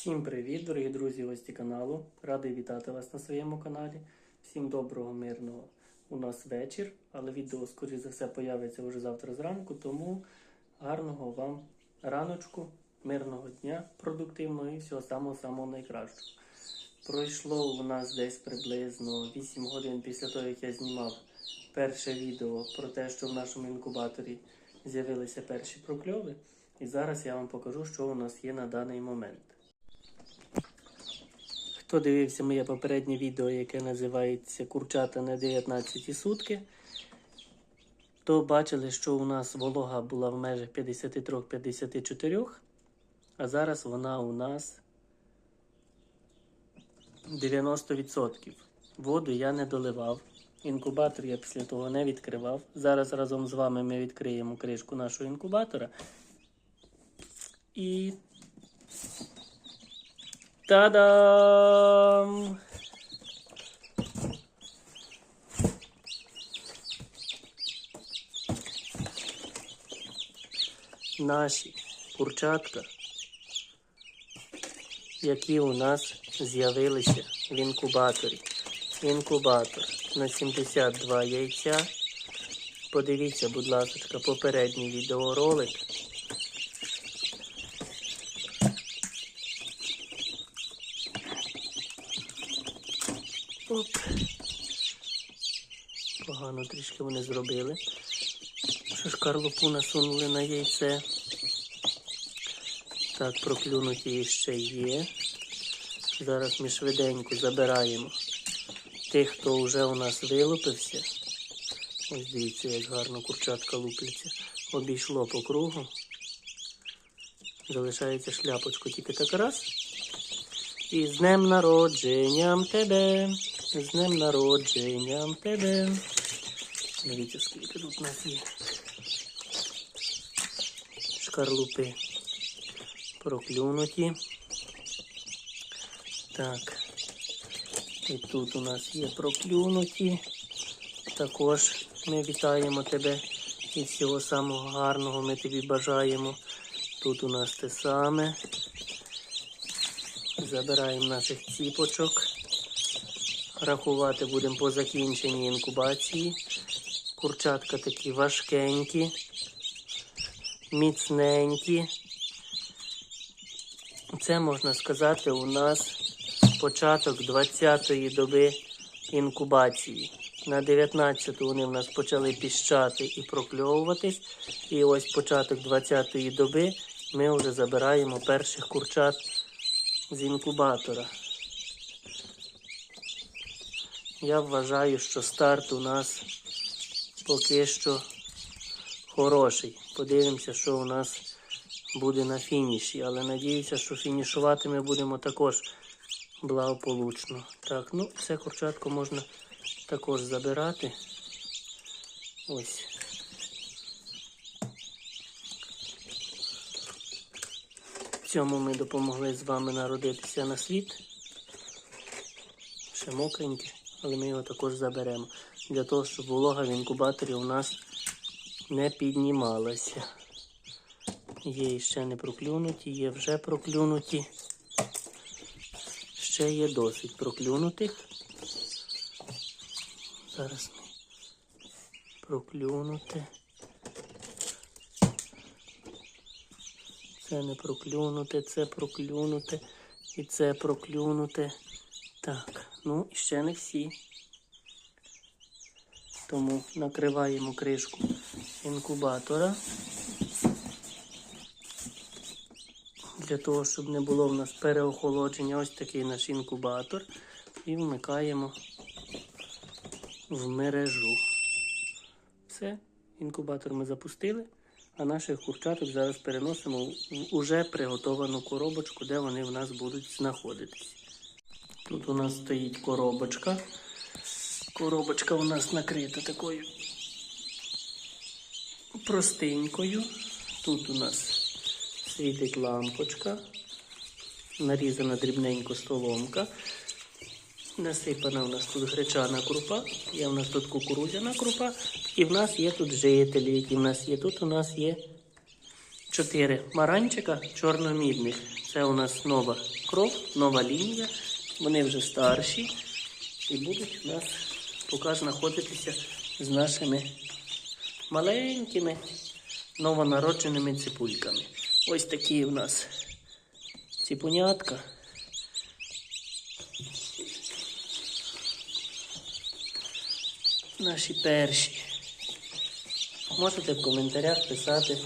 Всім привіт, дорогі друзі, гості каналу. Радий вітати вас на своєму каналі. Всім доброго, мирного у нас вечір, але відео, скоріш за все, появиться вже завтра зранку, тому гарного вам раночку, мирного дня, продуктивного і всього самого-самого найкращого. Пройшло у нас десь приблизно 8 годин після того, як я знімав перше відео про те, що в нашому інкубаторі з'явилися перші прокльови. І зараз я вам покажу, що у нас є на даний момент. Хто дивився моє попереднє відео, яке називається Курчата на 19 сутки, то бачили, що у нас волога була в межах 53-54, а зараз вона у нас 90%. Воду я не доливав. Інкубатор я після того не відкривав. Зараз разом з вами ми відкриємо кришку нашого інкубатора. І Та-дам! Наші курчатка, які у нас з'явилися в інкубаторі. Інкубатор на 72 яйця. Подивіться, будь ласка, попередній відеоролик. Оп. Погано трішки вони зробили. Що ж карлопу насунули на яйце. Так, проклюнуті ще є. Зараз ми швиденько забираємо тих, хто вже у нас вилупився. Ось дивіться, як гарно курчатка лупляться. Обійшло по кругу. Залишається шляпочку тільки так раз. І з днем народженням тебе, з днем народженням тебе. Дивіться, скільки тут у нас є. Шкарлупи проклюнуті. Так. І тут у нас є проклюнуті. Також ми вітаємо тебе і всього самого гарного ми тобі бажаємо. Тут у нас те саме. Забираємо наших ціпочок. Рахувати будемо по закінченні інкубації. Курчатка такі важкенькі, міцненькі. Це можна сказати у нас початок 20-ї доби інкубації. На 19-ту вони в нас почали піщати і прокльовуватись. І ось початок 20-ї доби ми вже забираємо перших курчат з інкубатора. Я вважаю, що старт у нас поки що хороший. Подивимося, що у нас буде на фініші. Але надіюся, що фінішувати ми будемо також благополучно. Так, ну це курчатку можна також забирати. Ось. Цьому ми допомогли з вами народитися на світ. Ще мокреньке, але ми його також заберемо. Для того, щоб волога в інкубаторі у нас не піднімалася. Є ще не проклюнуті, є вже проклюнуті. Ще є досить проклюнутих. Зараз ми проклюнути. Це не проклюнуте, це проклюнуте і це проклюнуте. Так, ну ще не всі. Тому накриваємо кришку інкубатора. Для того, щоб не було в нас переохолодження, ось такий наш інкубатор. І вмикаємо в мережу. Все, інкубатор ми запустили. А наших курчаток зараз переносимо в уже приготовану коробочку, де вони в нас будуть знаходитись. Тут у нас стоїть коробочка. Коробочка у нас накрита такою простенькою. Тут у нас світить лампочка, нарізана дрібненько столомка. Насипана у нас тут гречана крупа, є у нас тут кукурудзяна крупа, і в нас є тут жителі, які в нас є. Тут у нас є чотири маранчика чорномідних. Це у нас нова кров, нова лінія. Вони вже старші і будуть у нас поки знаходитися з нашими маленькими новонародженими ципульками. Ось такі у нас ціпунятка. Наші перші. Можете в коментарях писати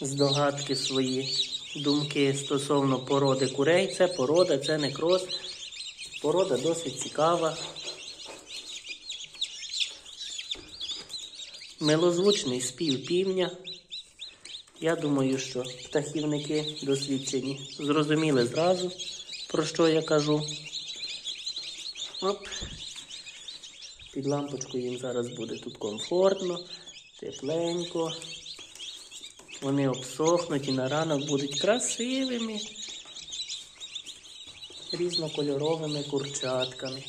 здогадки свої, думки стосовно породи курей. Це порода, це не крос. Порода досить цікава. Милозвучний спів півня. Я думаю, що птахівники досвідчені зрозуміли зразу, про що я кажу. Оп. Під лампочкою їм зараз буде тут комфортно, тепленько. Вони обсохнуть і на ранок будуть красивими, різнокольоровими курчатками.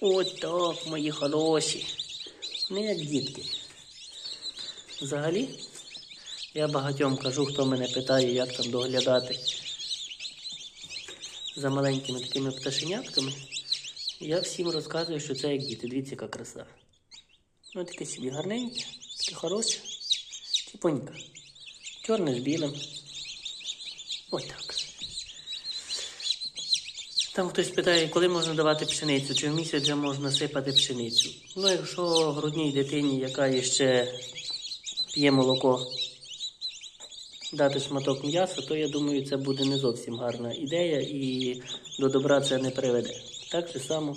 От так, мої хороші. Не як дітки. Взагалі, я багатьом кажу, хто мене питає, як там доглядати за маленькими такими пташенятками. Я всім розказую, що це як діти. Дивіться, яка краса. Ну, таке собі гарненьке, таке хороше. Тіпонька. Чорне з білим. Ось так. Там хтось питає, коли можна давати пшеницю, чи в місяць вже можна сипати пшеницю. Ну, якщо грудній дитині, яка ще п'є молоко, дати шматок м'яса, то я думаю, це буде не зовсім гарна ідея і до добра це не приведе. Так же само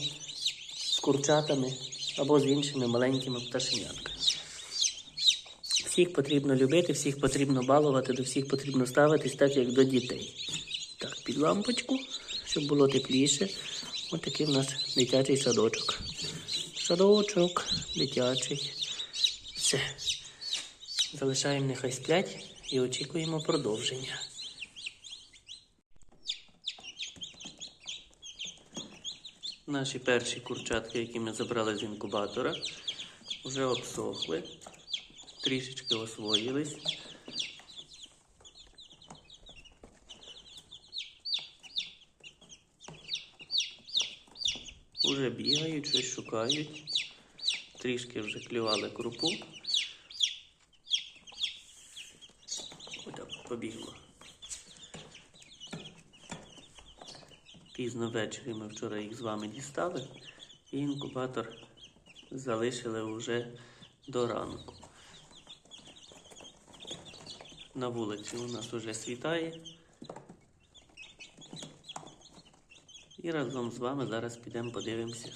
з курчатами або з іншими маленькими пташенятками. Всіх потрібно любити, всіх потрібно балувати, до всіх потрібно ставитись так, як до дітей. Так, під лампочку, щоб було тепліше. Ось такий в нас дитячий садочок. Садочок дитячий. Все. Залишаємо нехай сплять і очікуємо продовження. Наші перші курчатки, які ми забрали з інкубатора, вже обсохли, трішечки освоїлись. Уже бігають, щось шукають. Трішки вже клювали крупу. Отак, побігло. Пізно ввечері ми вчора їх з вами дістали, і інкубатор залишили вже до ранку. На вулиці у нас вже світає. І разом з вами зараз підемо подивимося,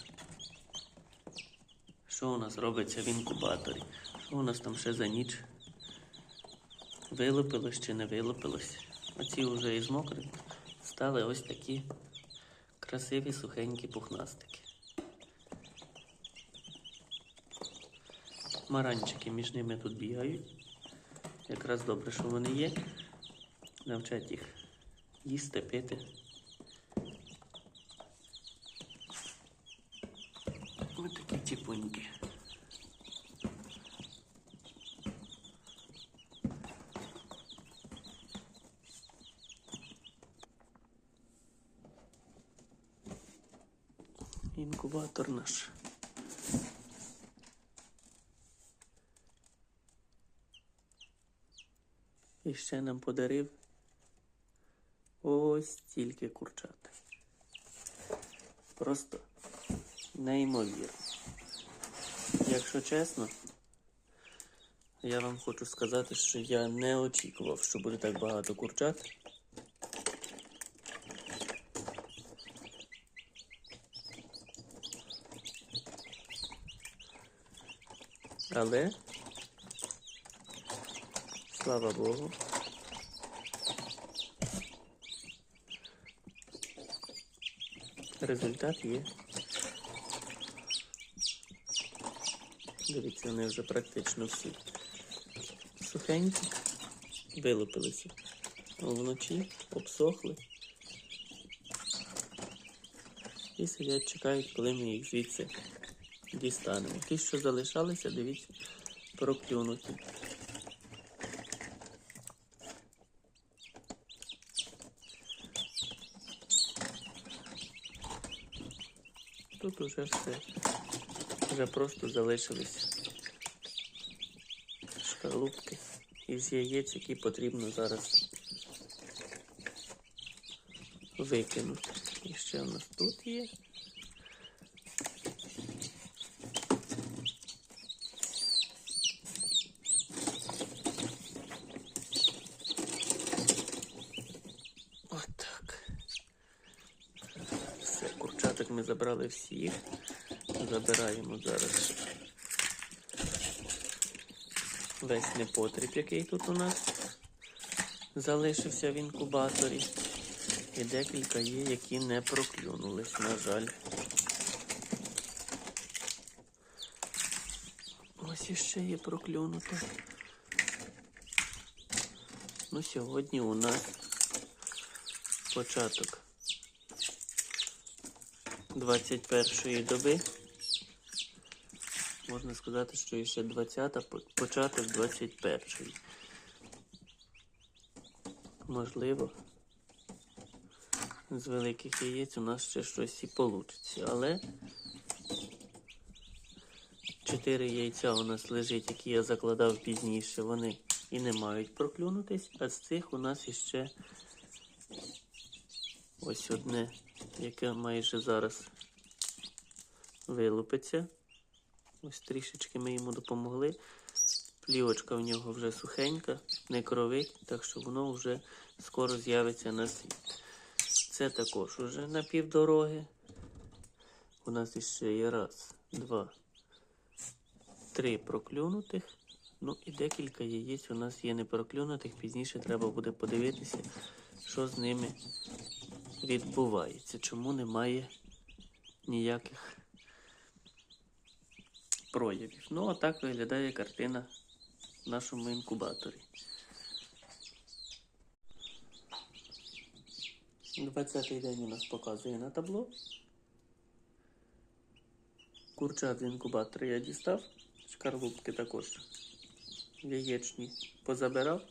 що у нас робиться в інкубаторі. Що у нас там ще за ніч вилупилось чи не вилупилось. Оці вже із мокрих стали ось такі красиві сухенькі пухнастики. Маранчики між ними тут бігають. Якраз добре, що вони є. Навчать їх їсти, пити. Ось такі тіпоньки. Інкубатор наш. І ще нам подарив ось стільки курчат. Просто неймовірно. Якщо чесно, я вам хочу сказати, що я не очікував, що буде так багато курчат. Але, слава Богу, результат є. Дивіться, вони вже практично всі сухенькі, вилупилися. Вночі обсохли. І сидять, чекають, коли ми їх звідси дістанемо. Ті, що залишалися, дивіться, проклюнуті. Тут уже все. Вже просто залишились шкарлупки із яєць, які потрібно зараз викинути. І ще у нас тут є. Отак. Все, курчаток ми забрали всіх. Забираємо зараз весь непотріб, який тут у нас залишився в інкубаторі. І декілька є, які не проклюнулись, на жаль. Ось іще є проклюнуто. Ну, сьогодні у нас початок 21-ї доби. Можна сказати, що ще 20-та, початок 21-ї. Можливо, з великих яєць у нас ще щось і вийде. Але 4 яйця у нас лежить, які я закладав пізніше, вони і не мають проклюнутись, а з цих у нас іще ось одне, яке майже зараз вилупиться. Ось трішечки ми йому допомогли. Плівочка в нього вже сухенька, не кровить, так що воно вже скоро з'явиться на світ. Це також уже на півдороги. У нас іще є раз, два, три проклюнутих. Ну і декілька яєць у нас є не проклюнутих. Пізніше треба буде подивитися, що з ними відбувається. Чому немає ніяких проявів. Ну, а так виглядає картина в нашому інкубаторі. 20-й день у нас показує на табло. Курчат з інкубатора я дістав, шкарлупки також яєчні позабирав.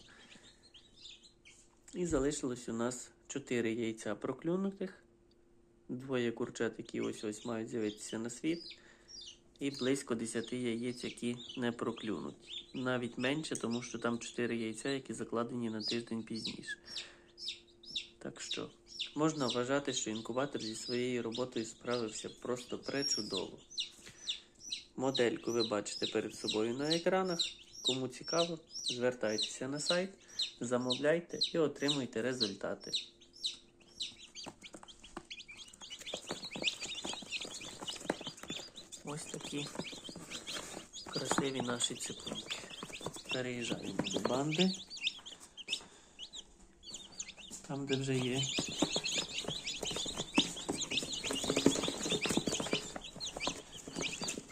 І залишилось у нас 4 яйця проклюнутих, двоє курчат, які ось ось мають з'явитися на світ, і близько 10 яєць, які не проклюнуть. Навіть менше, тому що там 4 яйця, які закладені на тиждень пізніше. Так що можна вважати, що інкубатор зі своєю роботою справився просто пречудово. Модельку ви бачите перед собою на екранах. Кому цікаво, звертайтеся на сайт, замовляйте і отримуйте результати. Ось такі красиві наші цеплинки. Переїжджаємо до банди. Там, де вже є.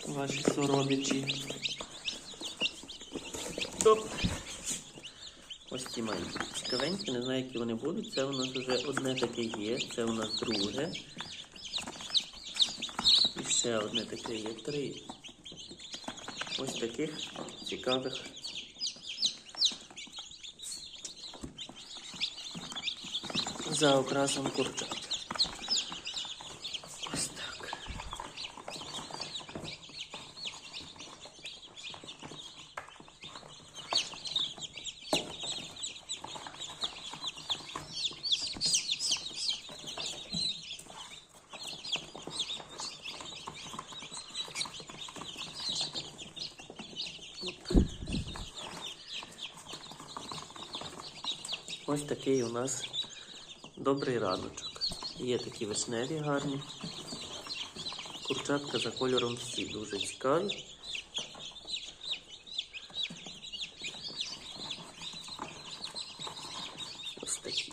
Ваші соробичі. Топ. Ось ті мають цікавенькі, не знаю, які вони будуть. Це у нас вже одне таке є, це у нас друге. Ще одне таке є три. Ось таких цікавих. За окрасом курчат. Такий у нас добрий раночок. Є такі вишневі гарні. Курчатка за кольором всі дуже цікаві. Ось такі.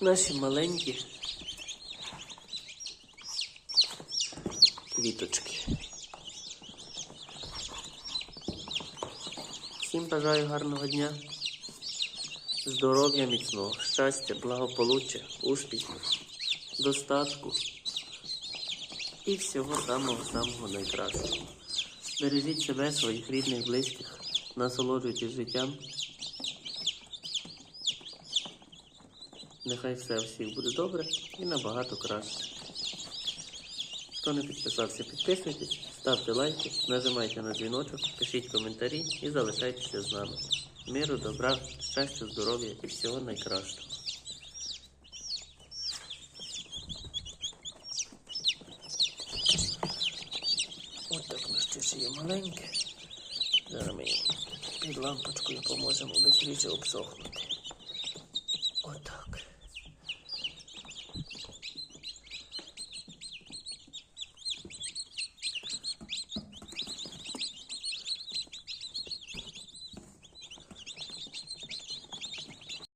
Наші маленькі квіточки. Всім бажаю гарного дня. Здоров'я міцного, щастя, благополуччя, успіхів, достатку і всього самого-самого найкращого. Бережіть себе, своїх рідних, близьких, насолоджуйтесь життям. Нехай все у всіх буде добре і набагато краще. Хто не підписався, підписуйтесь, ставте лайки, нажимайте на дзвіночок, пишіть коментарі і залишайтеся з нами. Миру, добра, щастя, здоров'я і всього найкращого. Ось так у нас ще ще є маленьке. Зараз ми їм під лампочкою поможемо швидше обсохнути.